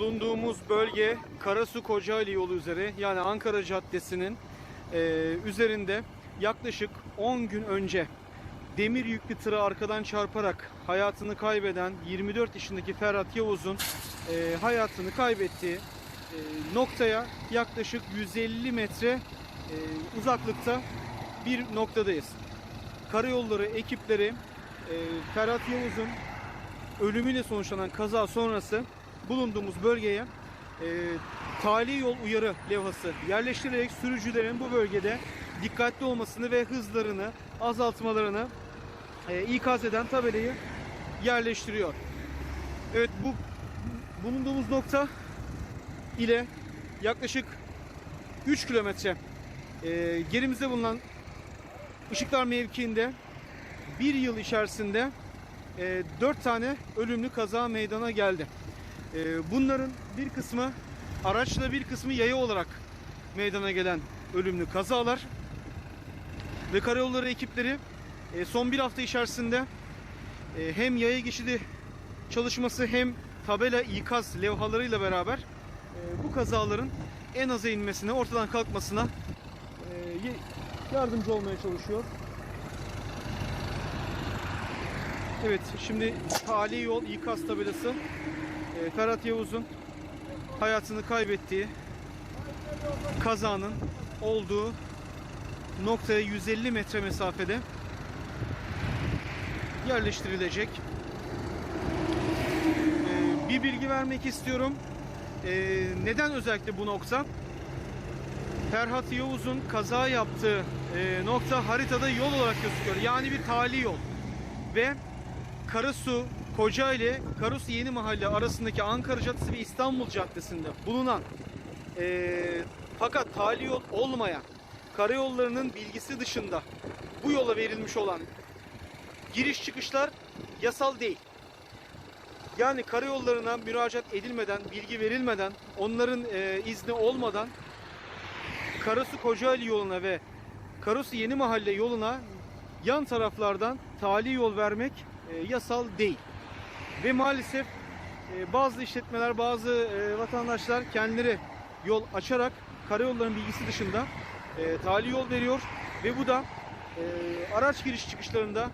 bulunduğumuz bölge Karasu Kocaeli yolu üzeri yani Ankara Caddesi'nin e, üzerinde yaklaşık 10 gün önce demir yüklü tıra arkadan çarparak hayatını kaybeden 24 yaşındaki Ferhat Yavuz'un e, hayatını kaybettiği e, noktaya yaklaşık 150 metre e, uzaklıkta bir noktadayız. Karayolları ekipleri e, Ferhat Yavuz'un ölümüyle sonuçlanan kaza sonrası bulunduğumuz bölgeye e, tali yol uyarı levhası yerleştirerek sürücülerin bu bölgede dikkatli olmasını ve hızlarını azaltmalarını e, ikaz eden tabelayı yerleştiriyor. Evet bu bulunduğumuz nokta ile yaklaşık 3 kilometre e, gerimizde bulunan Işıklar mevkiinde bir yıl içerisinde e, 4 tane ölümlü kaza meydana geldi. E, bunların bir kısmı araçla bir kısmı yaya olarak meydana gelen ölümlü kazalar ve karayolları ekipleri e, son bir hafta içerisinde e, hem yaya geçidi çalışması hem tabela ikaz levhalarıyla beraber e, bu kazaların en aza inmesine, ortadan kalkmasına e, yardımcı olmaya çalışıyor. Evet, şimdi tali yol ikaz tabelası e, Ferhat Yavuz'un hayatını kaybettiği kazanın olduğu noktaya 150 metre mesafede yerleştirilecek. E, bir bilgi vermek istiyorum. E, neden özellikle bu nokta? Ferhat Yavuz'un kaza yaptığı e, nokta haritada yol olarak gözüküyor. Yani bir tali yol. Ve Karasu, Kocaeli, Karasu Yeni Mahalle arasındaki Ankara Caddesi ve İstanbul Caddesi'nde bulunan e, fakat tali yol olmayan karayollarının bilgisi dışında bu yola verilmiş olan giriş çıkışlar yasal değil. Yani karayollarına müracaat edilmeden, bilgi verilmeden, onların e, izni olmadan Karasu Kocaeli yoluna ve Karasu Yeni Mahalle yoluna yan taraflardan tali yol vermek e, yasal değil. Ve maalesef e, bazı işletmeler, bazı e, vatandaşlar kendileri yol açarak karayolların bilgisi dışında e, tali yol veriyor ve bu da e, araç giriş çıkışlarında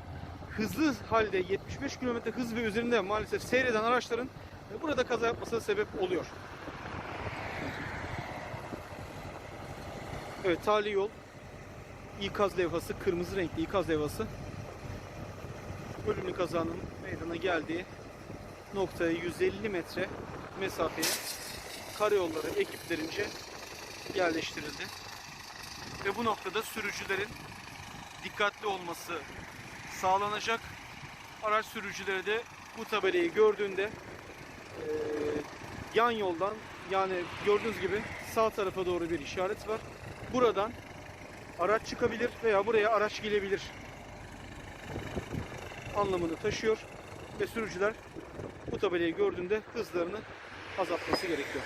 hızlı halde 75 km hız ve üzerinde maalesef seyreden araçların e, burada kaza yapmasına sebep oluyor. Evet tali yol ikaz levhası kırmızı renkli ikaz levhası ölümlü kazanın meydana geldiği noktaya 150 metre mesafeye karayolları ekiplerince yerleştirildi. Ve bu noktada sürücülerin dikkatli olması sağlanacak. Araç sürücüleri de bu tabelayı gördüğünde yan yoldan yani gördüğünüz gibi sağ tarafa doğru bir işaret var. Buradan araç çıkabilir veya buraya araç gelebilir anlamını taşıyor ve sürücüler bu tabelayı gördüğünde hızlarını azaltması gerekiyor.